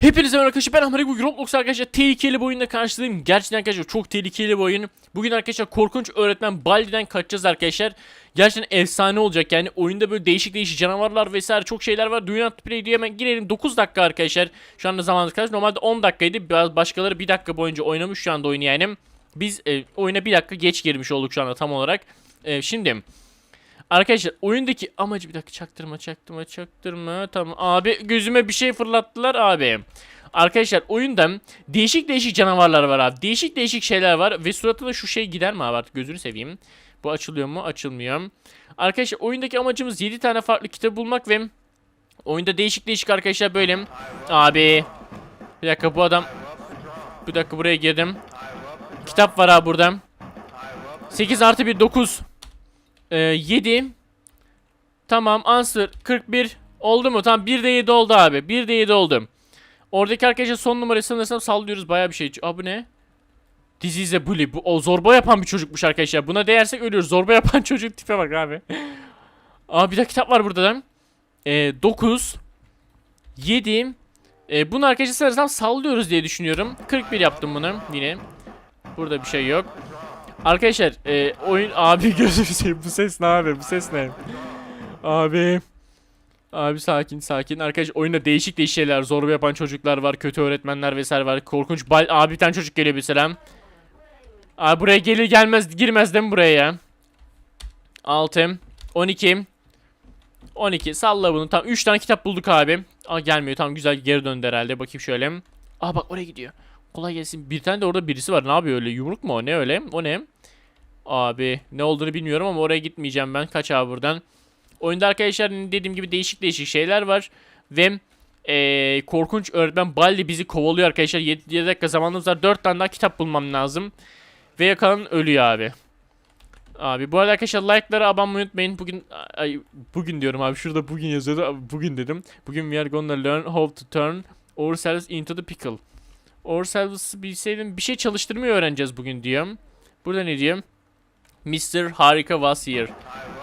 Hepinize merhaba arkadaşlar ben Ahmet bugün Roblox arkadaşlar tehlikeli bir oyunda karşılayayım. Gerçekten arkadaşlar çok tehlikeli bir oyun. Bugün arkadaşlar korkunç öğretmen Baldi'den kaçacağız arkadaşlar. Gerçekten efsane olacak yani oyunda böyle değişik değişik canavarlar vesaire çok şeyler var. To play diye hemen girelim 9 dakika arkadaşlar. Şu anda zamanımız kaç? Normalde 10 dakikaydı. Biraz başkaları 1 dakika boyunca oynamış şu anda oyunu yani. Biz e, oyuna 1 dakika geç girmiş olduk şu anda tam olarak. E, şimdi Arkadaşlar oyundaki amacı bir dakika çaktırma çaktırma çaktırma tamam abi gözüme bir şey fırlattılar abi. Arkadaşlar oyunda değişik değişik canavarlar var abi. Değişik değişik şeyler var ve suratına şu şey gider mi abi artık gözünü seveyim. Bu açılıyor mu? Açılmıyor. Arkadaşlar oyundaki amacımız 7 tane farklı kitap bulmak ve oyunda değişik değişik arkadaşlar böyle. Abi bir dakika bu adam bir dakika buraya girdim. Kitap var abi burada. 8 artı 1 9 ee, 7 Tamam answer 41 Oldu mu? Tamam 1 de 7 oldu abi. 1 de 7 oldu. Oradaki arkadaşlar son numarayı sanırsam sallıyoruz. Baya bir şey. Abi ne? This is a bully. Bu o zorba yapan bir çocukmuş arkadaşlar. Buna değersek ölüyoruz. Zorba yapan çocuk tipe bak abi. Abi bir de kitap var burada da ee, 9 7 ee, Bunu arkadaşlar sanırsam sallıyoruz diye düşünüyorum. 41 yaptım bunu yine. Burada bir şey yok Arkadaşlar e, oyun abi gözünü seveyim. Bu ses ne abi? Bu ses ne? Abi Abi sakin sakin. Arkadaş oyunda değişik değişik şeyler zorba yapan çocuklar var kötü öğretmenler vesaire var. Korkunç bal abi bir tane çocuk geliyor bir selam. Abi buraya gelir gelmez girmez değil mi buraya ya? 6 12 12 salla bunu. Tam 3 tane kitap bulduk abi. Aa gelmiyor. Tam güzel geri döndü herhalde. Bakayım şöyle. Aa bak oraya gidiyor Kolay gelsin. Bir tane de orada birisi var. Ne yapıyor öyle? Yumruk mu o? Ne öyle? O ne? Abi ne olduğunu bilmiyorum ama oraya gitmeyeceğim ben. Kaç abi buradan. Oyunda arkadaşlar dediğim gibi değişik değişik şeyler var. Ve ee, korkunç öğretmen Baldi bizi kovalıyor arkadaşlar. 7, dakika zamanımız var. 4 tane daha kitap bulmam lazım. Ve yakalan ölüyor abi. Abi bu arada arkadaşlar like'lara abone unutmayın. Bugün ay, bugün diyorum abi. Şurada bugün yazıyordu. Abi, Bugün dedim. Bugün we are gonna learn how to turn ourselves into the pickle. Ourselves'ı bilseydim bir şey çalıştırmayı öğreneceğiz bugün diyorum. Burada ne diyorum? Mr. Harika was here.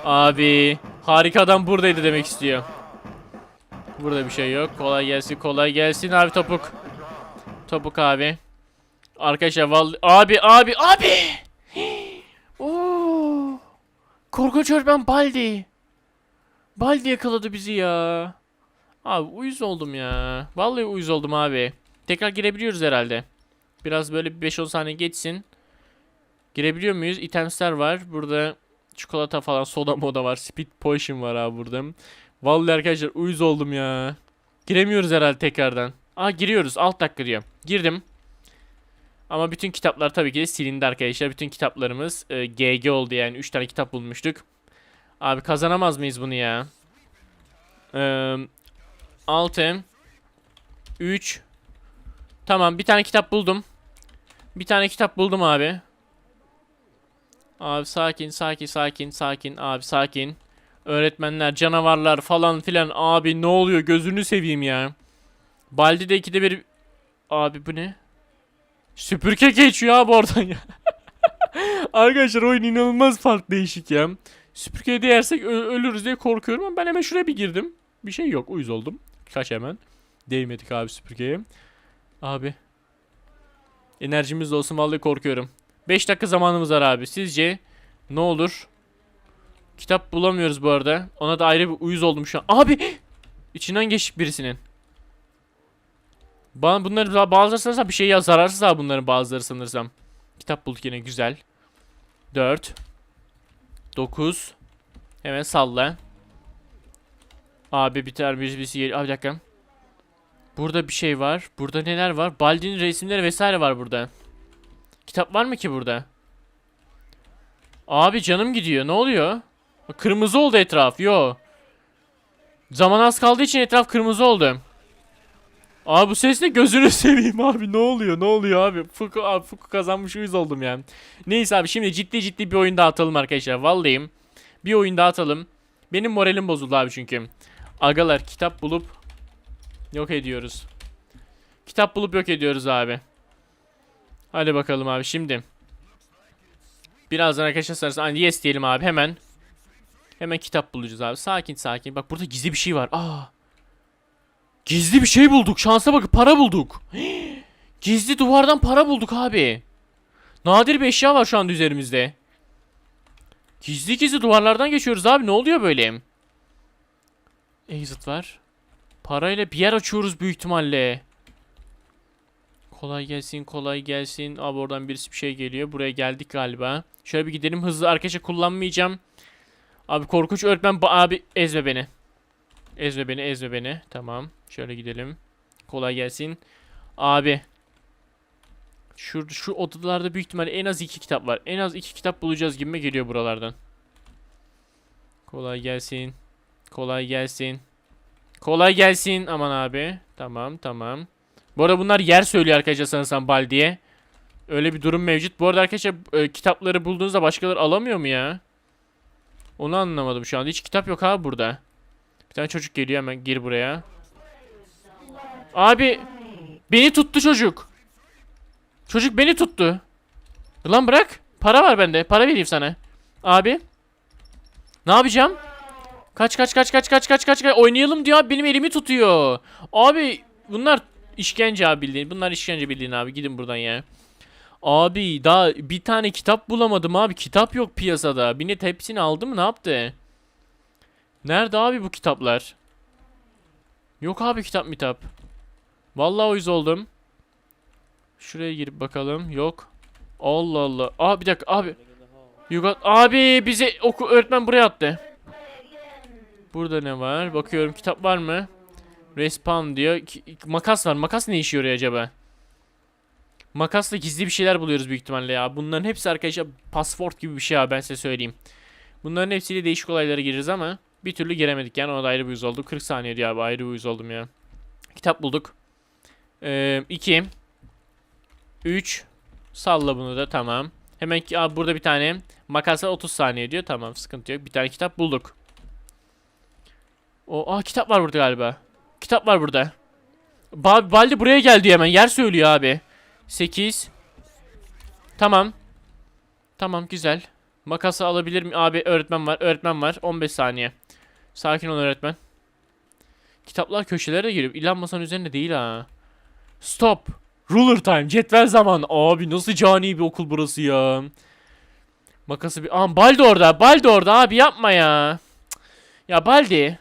Abi harika adam buradaydı demek istiyor. Burada bir şey yok. Kolay gelsin kolay gelsin abi topuk. Topuk abi. Arkadaşlar vallahi abi abi abi. Oo. Korkunç öğretmen Baldi. Baldi yakaladı bizi ya. Abi uyuz oldum ya. Vallahi uyuz oldum abi. Tekrar girebiliyoruz herhalde. Biraz böyle bir 5-10 saniye geçsin. Girebiliyor muyuz? Itemsler var. Burada çikolata falan soda moda var. Speed potion var abi burada. Vallahi arkadaşlar uyuz oldum ya. Giremiyoruz herhalde tekrardan. Aa giriyoruz. Alt dakika diyor. Girdim. Ama bütün kitaplar tabii ki de silindi arkadaşlar. Bütün kitaplarımız e, GG oldu yani. 3 tane kitap bulmuştuk. Abi kazanamaz mıyız bunu ya? Ee, 6 3 Tamam bir tane kitap buldum. Bir tane kitap buldum abi. Abi sakin sakin sakin sakin abi sakin. Öğretmenler canavarlar falan filan abi ne oluyor gözünü seveyim ya. Baldi de ikide bir abi bu ne? Süpürge geçiyor abi oradan ya. Arkadaşlar oyun inanılmaz farklı değişik ya. Süpürgeyi değersek ölürüz diye korkuyorum ama ben hemen şuraya bir girdim. Bir şey yok uyuz oldum. Kaç hemen. Değmedik abi süpürgeye. Abi. Enerjimiz de olsun vallahi korkuyorum. 5 dakika zamanımız var abi. Sizce ne olur? Kitap bulamıyoruz bu arada. Ona da ayrı bir uyuz oldum şu an. Abi! İçinden geçtik birisinin. Bana bunların bazıları sanırsam bir şey ya zararsız abi bunların bazıları sanırsam. Kitap bulduk yine güzel. 4 9 Hemen salla. Abi tane birisi geliyor. Abi bir dakika. Burada bir şey var. Burada neler var? Baldi'nin resimleri vesaire var burada. Kitap var mı ki burada? Abi canım gidiyor. Ne oluyor? Kırmızı oldu etraf. Yo. Zaman az kaldığı için etraf kırmızı oldu. Abi bu ses ne? Gözünü seveyim abi. Ne oluyor? Ne oluyor abi? Fuku, abi Fuku kazanmış uyuz oldum yani. Neyse abi şimdi ciddi ciddi bir oyun daha atalım arkadaşlar. Vallahi bir oyun daha atalım. Benim moralim bozuldu abi çünkü. Agalar kitap bulup Yok ediyoruz. Kitap bulup yok ediyoruz abi. Hadi bakalım abi şimdi. Birazdan arkadaşlar sarısı. Hani yes diyelim abi hemen. Hemen kitap bulacağız abi. Sakin sakin. Bak burada gizli bir şey var. Aa. Gizli bir şey bulduk. Şansa bakın para bulduk. Gizli duvardan para bulduk abi. Nadir bir eşya var şu anda üzerimizde. Gizli gizli duvarlardan geçiyoruz abi. Ne oluyor böyle? Exit var. Parayla bir yer açıyoruz büyük ihtimalle. Kolay gelsin, kolay gelsin. Abi oradan birisi bir şey geliyor. Buraya geldik galiba. Şöyle bir gidelim. Hızlı arkadaşlar kullanmayacağım. Abi korkunç öğretmen abi ezme beni. Ezme beni, ezme beni. Tamam. Şöyle gidelim. Kolay gelsin. Abi. Şu, şu odalarda büyük ihtimalle en az iki kitap var. En az iki kitap bulacağız gibime geliyor buralardan. Kolay gelsin. Kolay gelsin. Kolay gelsin. Aman abi. Tamam tamam. Bu arada bunlar yer söylüyor arkadaşlar sanırsam Baldi'ye. Öyle bir durum mevcut. Bu arada arkadaşlar e, kitapları bulduğunuzda başkaları alamıyor mu ya? Onu anlamadım şu anda. Hiç kitap yok abi burada. Bir tane çocuk geliyor hemen gir buraya. Abi beni tuttu çocuk. Çocuk beni tuttu. Lan bırak. Para var bende. Para vereyim sana. Abi. Ne yapacağım? Kaç kaç kaç kaç kaç kaç kaç kaç. Oynayalım diyor abi benim elimi tutuyor. Abi bunlar işkence abi bildiğin. Bunlar işkence bildiğin abi. Gidin buradan ya. Abi daha bir tane kitap bulamadım abi. Kitap yok piyasada. Binet hepsini aldı mı ne yaptı? Nerede abi bu kitaplar? Yok abi kitap mitap. Vallahi uyuz oldum. Şuraya girip bakalım. Yok. Allah Allah. Aa bir dakika abi. You got... Abi bize oku öğretmen buraya attı. Burada ne var? Bakıyorum kitap var mı? Respawn diyor. Ki- makas var. Makas ne işe yarıyor acaba? Makasla gizli bir şeyler buluyoruz büyük ihtimalle ya. Bunların hepsi arkadaşlar pasport gibi bir şey abi ben size söyleyeyim. Bunların hepsiyle değişik olaylara gireriz ama bir türlü giremedik yani ona da ayrı bir yüz oldu. 40 saniye diyor abi ayrı bir yüz oldum ya. Kitap bulduk. 2 3 Salla bunu da tamam. Hemen ki burada bir tane makasla 30 saniye diyor. Tamam sıkıntı yok. Bir tane kitap bulduk. O aa kitap var burada galiba. Kitap var burada. Ba Baldi buraya gel diyor hemen. Yer söylüyor abi. 8 Tamam. Tamam güzel. Makası alabilir mi? Abi öğretmen var. Öğretmen var. 15 saniye. Sakin ol öğretmen. Kitaplar köşelere de giriyor. İlan masanın üzerinde değil ha. Stop. Ruler time. Cetvel zaman. Abi nasıl cani bir okul burası ya. Makası bir... Aa Baldi orada. Baldi orada abi yapma ya. Ya Baldi.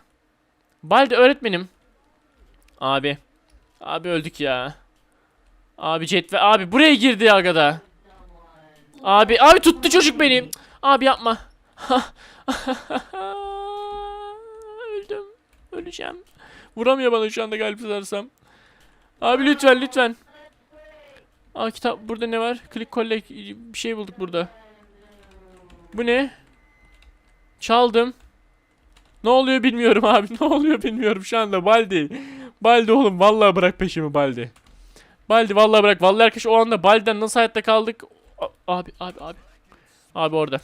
Baldi öğretmenim. Abi. Abi öldük ya. Abi cetvel. Abi buraya girdi ya agada. Abi abi tuttu çocuk beni. Abi yapma. Öldüm. Öleceğim. Vuramıyor bana şu anda galip sarsam. Abi lütfen lütfen. Aa kitap burada ne var? Click collect bir şey bulduk burada. Bu ne? Çaldım. Ne oluyor bilmiyorum abi. Ne oluyor bilmiyorum şu anda Baldi. Baldi oğlum vallahi bırak peşimi Baldi. Baldi vallahi bırak. Vallahi arkadaş o anda Baldi'den nasıl hayatta kaldık? A- Abi abi abi. Abi orada.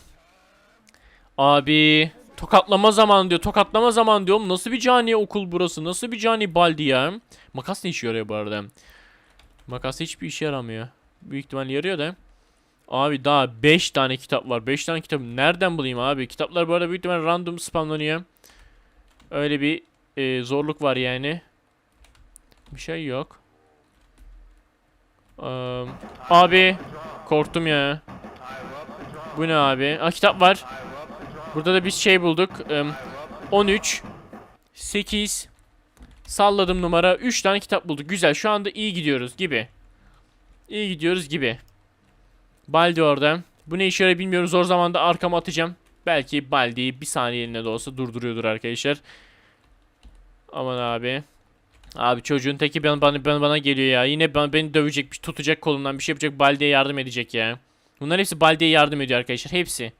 Abi tokatlama zamanı diyor. Tokatlama zamanı diyor. Oğlum Nasıl bir cani okul burası? Nasıl bir cani Baldi ya? Makas ne işe yarıyor bu arada? Makas hiçbir işe yaramıyor. Büyük ihtimalle yarıyor da. Abi daha 5 tane kitap var. 5 tane kitap nereden bulayım abi? Kitaplar bu arada büyük ihtimalle random spamlanıyor. Öyle bir e, zorluk var yani. Bir şey yok. Eee, abi korktum ya. Bu ne abi? Aa kitap var. Burada da biz şey bulduk. Eee, 13 8 Salladım numara. 3 tane kitap bulduk. Güzel. Şu anda iyi gidiyoruz gibi. İyi gidiyoruz gibi. Baldi orada. Bu ne işe yarar bilmiyorum. Zor zamanda arkama atacağım. Belki Baldi'yi bir saniyeliğine de olsa durduruyordur arkadaşlar. Aman abi. Abi çocuğun teki bana, bana, bana, bana geliyor ya. Yine bana, beni dövecek, tutacak kolumdan bir şey yapacak. Baldi'ye yardım edecek ya. Bunlar hepsi Baldi'ye yardım ediyor arkadaşlar. Hepsi.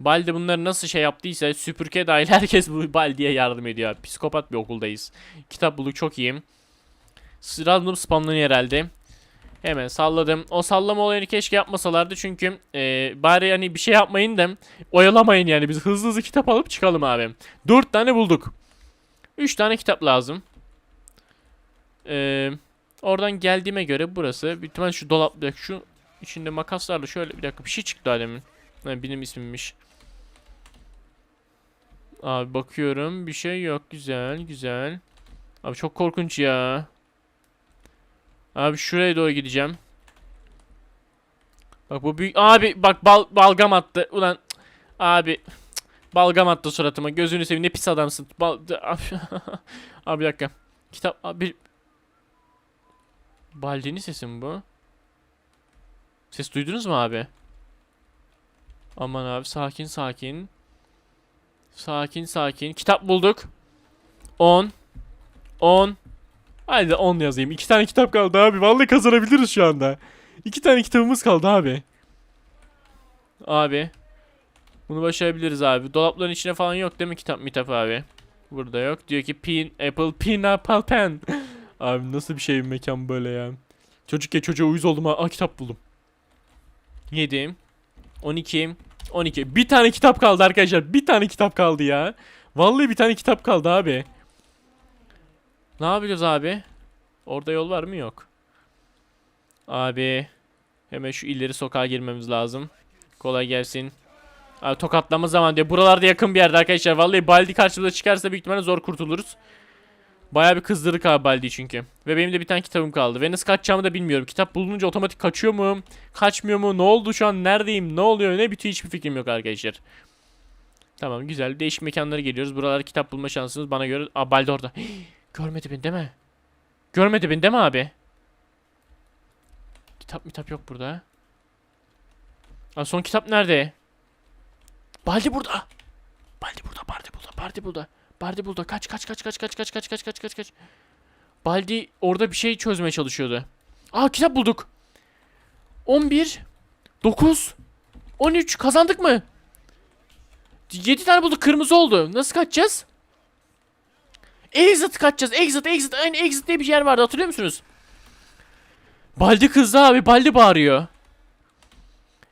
Baldi bunları nasıl şey yaptıysa süpürge dahil herkes bu Baldi'ye yardım ediyor. Psikopat bir okuldayız. Kitap bulduk çok iyiyim. Random spamlanıyor herhalde. Hemen salladım. O sallama olayını keşke yapmasalardı çünkü e, bari yani bir şey yapmayın da oyalamayın yani biz hızlı hızlı kitap alıp çıkalım abi. 4 tane bulduk. 3 tane kitap lazım. E, oradan geldiğime göre burası. Bir ihtimal şu dolap şu içinde makaslarla şöyle bir dakika bir şey çıktı demin. Ha, benim ismimmiş. Abi bakıyorum bir şey yok güzel güzel. Abi çok korkunç ya. Abi şuraya doğru gideceğim. Bak bu büyük abi bak bal, balgam attı. Ulan abi balgam attı suratıma. Gözünü seveyim ne pis adamsın. Bal, abi, abi bir dakika. Kitap abi Baldi'nin sesi mi bu? Ses duydunuz mu abi? Aman abi sakin sakin. Sakin sakin. Kitap bulduk. 10 10 Hadi 10 yazayım. İki tane kitap kaldı abi. Vallahi kazanabiliriz şu anda. İki tane kitabımız kaldı abi. Abi. Bunu başarabiliriz abi. Dolapların içine falan yok değil mi kitap mitap abi? Burada yok. Diyor ki pin, apple, pineapple pen. abi nasıl bir şey bir mekan böyle ya. Çocuk ya çocuğa uyuz oldum ha. Aa kitap buldum. 7 12 12 Bir tane kitap kaldı arkadaşlar. Bir tane kitap kaldı ya. Vallahi bir tane kitap kaldı abi. Ne yapacağız abi? Orada yol var mı? Yok. Abi. Hemen şu ileri sokağa girmemiz lazım. Kolay gelsin. Abi tokatlama zaman diyor. Buralarda yakın bir yerde arkadaşlar. Vallahi Baldi karşımıza çıkarsa büyük ihtimalle zor kurtuluruz. Bayağı bir kızdırdık abi Baldi çünkü. Ve benim de bir tane kitabım kaldı. Ve nasıl kaçacağımı da bilmiyorum. Kitap bulununca otomatik kaçıyor mu? Kaçmıyor mu? Ne oldu şu an? Neredeyim? Ne oluyor? Ne bitiyor? Hiçbir fikrim yok arkadaşlar. Tamam güzel. Değişik mekanlara geliyoruz. Buralarda kitap bulma şansınız bana göre... Aa Baldi orada. Görmedi beni değil mi? Görmedi beni değil mi abi? Kitap mitap yok burada. Aa, son kitap nerede? Baldi burada. Baldi burada, Baldi burada, Baldi burada. Baldi burada. Kaç kaç kaç kaç kaç kaç kaç kaç kaç kaç kaç. Baldi orada bir şey çözmeye çalışıyordu. Aa kitap bulduk. 11 9 13 kazandık mı? 7 tane bulduk kırmızı oldu. Nasıl kaçacağız? Exit kaçacağız. Exit, exit. Aynı exit diye bir yer vardı hatırlıyor musunuz? Baldi kızdı abi. Baldi bağırıyor.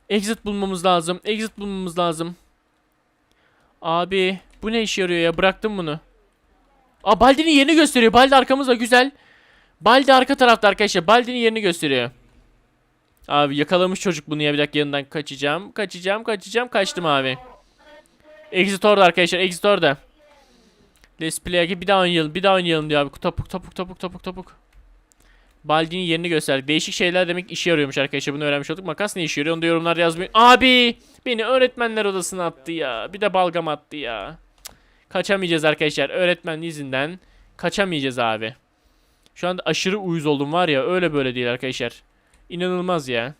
Exit bulmamız lazım. Exit bulmamız lazım. Abi bu ne işe yarıyor ya? Bıraktım bunu. Aa Baldi'nin yerini gösteriyor. Baldi arkamızda güzel. Baldi arka tarafta arkadaşlar. Baldi'nin yerini gösteriyor. Abi yakalamış çocuk bunu ya. Bir dakika yanından kaçacağım. Kaçacağım, kaçacağım. Kaçtım abi. Exit orada arkadaşlar. Exit orada. Let's play'e bir daha oynayalım. Bir daha oynayalım diyor abi. Topuk topuk topuk topuk topuk. Baldi'nin yerini gösterdik. Değişik şeyler demek işe yarıyormuş arkadaşlar. Bunu öğrenmiş olduk. Makas ne işe yarıyor? Onu da yorumlarda yazmayın. Abi! Beni öğretmenler odasına attı ya. Bir de balgam attı ya. Kaçamayacağız arkadaşlar. Öğretmen izinden kaçamayacağız abi. Şu anda aşırı uyuz oldum var ya. Öyle böyle değil arkadaşlar. İnanılmaz ya.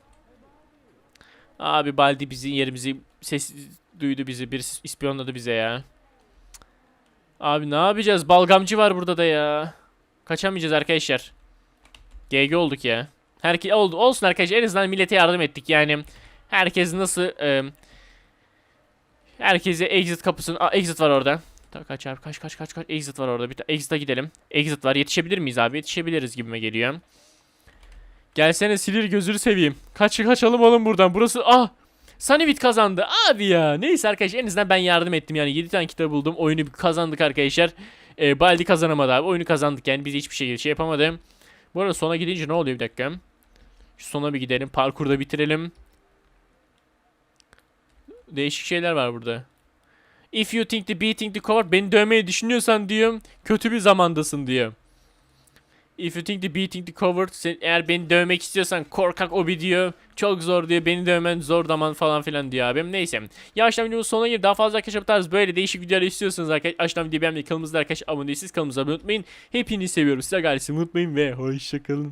Abi Baldi bizim yerimizi ses duydu bizi. Birisi ispiyonladı bize ya. Abi ne yapacağız? Balgamcı var burada da ya. Kaçamayacağız arkadaşlar. GG olduk ya. Herke oldu olsun arkadaşlar en azından millete yardım ettik yani. Herkes nasıl e, herkese exit kapısını Aa, exit var orada. Kaç abi kaç kaç kaç kaç exit var orada. Bir ta- exit'a gidelim. Exit var. Yetişebilir miyiz abi? Yetişebiliriz gibime geliyor. Gelsene silir gözünü seveyim. Kaç kaçalım oğlum buradan. Burası ah Sunnyvit kazandı. Abi ya. Neyse arkadaşlar en azından ben yardım ettim. Yani 7 tane kitap buldum. Oyunu kazandık arkadaşlar. Ee, Baldi kazanamadı abi. Oyunu kazandık yani. Biz hiçbir şekilde şey yapamadım. Bu arada sona gidince ne oluyor bir dakika. Şu sona bir gidelim. Parkurda bitirelim. Değişik şeyler var burada. If you think the beating the cover beni dövmeyi düşünüyorsan diyor kötü bir zamandasın diyor. If you think the beating the cover sen eğer beni dövmek istiyorsan korkak obi diyor. Çok zor diyor. Beni dövmen zor zaman falan filan diyor abim. Neyse. Yavaştan videomuz sonuna geldi. Daha fazla arkadaşlar tarz böyle değişik videolar istiyorsanız arkadaşlar aşağıdan videoyu beğenmeyi kanalımızda arkadaşlar abone değilsiniz kanalımıza abone unutmayın. Hepinizi seviyorum. Size gayet unutmayın ve hoşçakalın.